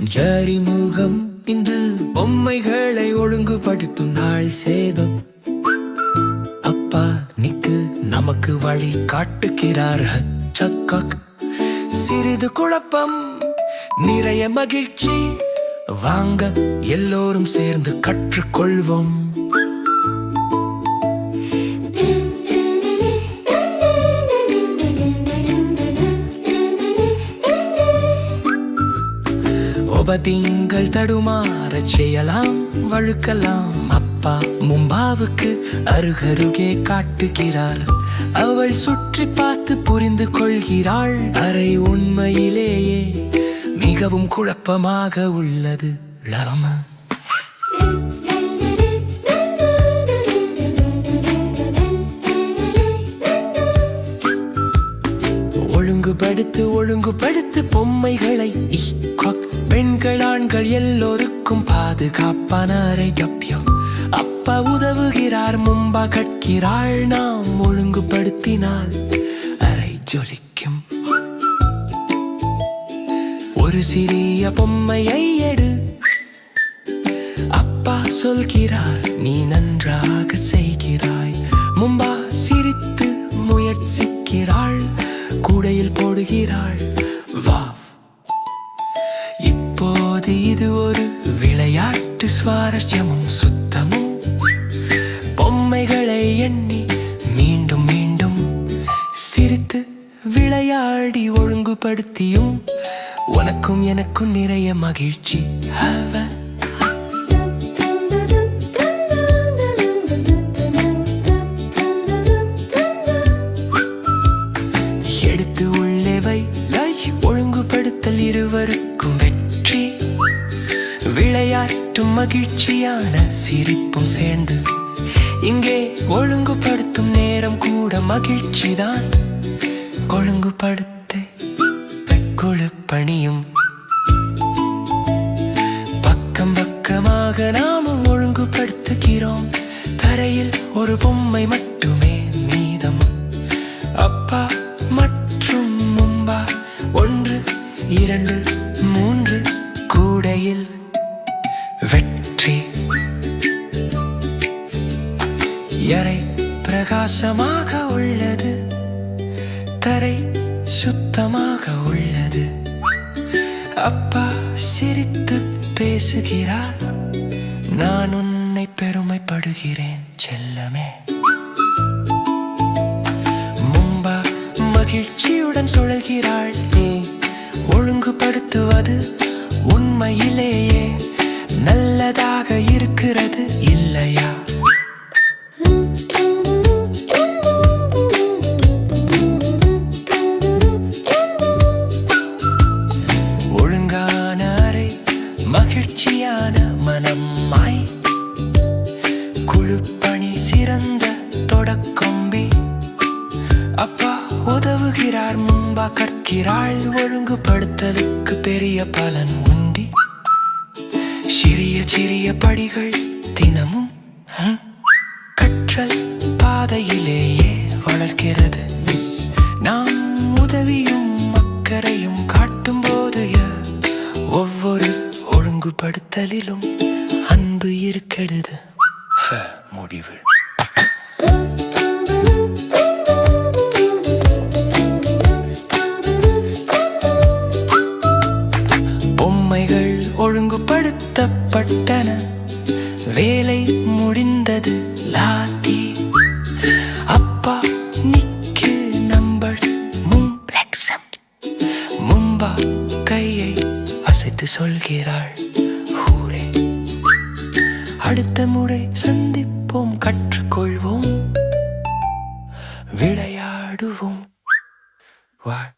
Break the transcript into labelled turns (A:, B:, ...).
A: ஜரிமுகம் இன்று பொம்மைகளை ஒழுங்குபடுத்தும் நாள் சேதம். அப்பா நிக்கு நமக்கு வழி காட்டுகிறார் சக்கக் சிறிது குழப்பம் நிறைய மகிழ்ச்சி. வாங்க எல்லோரும் சேர்ந்து கற்றுக்கொள்வோம். உபதிங்கள் தடுமாறச் செய்யலாம் வழுக்கலாம். அப்பா மும்பாவுக்கு அருகருகே காட்டுகிறார். அவள் சுற்றி பார்த்து புரிந்து கொள்கிறாள். அறை உண்மையிலேயே மிகவும் குழப்பமாக உள்ளது. லவம. ஒழுங்குபடுத்து ஒழுங்குபடுத்து பொம்மைகளை ஆண்கள் எல்லோருக்கும் பாதுகாப்பான அறை ஜப்பியம் அப்பா உதவுகிறார் மும்பா கட்கிறாள் நாம் ஒழுங்குபடுத்தினால் அறை ஜொலிக்கும். ஒரு சிறிய பொம்மையை எடு. அப்பா சொல்கிறார் நீ நன்றாக செய்கிறாய். மும்பா சிரித்து முயற்சிக்கிறாள் கூடையில் போடுகிறாள். சுவாரஸ்யமும் சுத்தமும். பொம்மைகளை எண்ணி மீண்டும் மீண்டும் சிரித்து விளையாடி ஒழுங்குபடுத்தியும் உனக்கும் எனக்கும் நிறைய மகிழ்ச்சி. அவ விளையாட்டு உள்ளே மகிழ்ச்சியான சிரிப்பும் சேர்ந்து இங்கே ஒழுங்குபடுத்தும் நேரம் கூட மகிழ்ச்சிதான். ஒழுங்குபடுத்த குழு பணியும். பக்கம் பக்கமாக நாமும் ஒழுங்குபடுத்துகிறோம். தரையில் ஒரு பொம்மை மட்டுமே மீதம். அப்பா மற்றும் மும்பா ஒன்று இரண்டு எறை பிரகாசமாக உள்ளது. தரை சுத்தமாக உள்ளது. அப்பா சிரித்து பேசுகிறார். நான் உன்னை பெருமைப்படுகிறேன் செல்லமே. மும்பா மகிழ்ச்சியுடன் சுழல்கிறாள் நீ. ஒழுங்குபடுத்துவது உண்மையிலேயே நல்லதாக இருக்கிறது இல்லையா? உதவுகிறார் கற்கிறாள் ஒழுங்குபடுத்தலுக்கு பெரிய பலன் உண்டி. சிறிய சிறிய படிகள் தினமும் கற்றல் பாதையிலேயே வளர்க்கிறது மிஸ் நாம் உதவியும் அக்கறையும் காட்டும் போது ஒவ்வொரு ஒழுங்குபடுத்தலிலும் அன்பு இருக்கிறது ஒழுங்குபடுத்தப்பட்டன வேலை முடிந்தது லாட்டி. அப்பா நிக்கு நம்பர் மும்பா கையை அசைத்து சொல்கிறாள். ஹூரே அடுத்த முறை சந்திப்போம் கற்றுக்கொள்வோம். விளையாடுவோம். வா.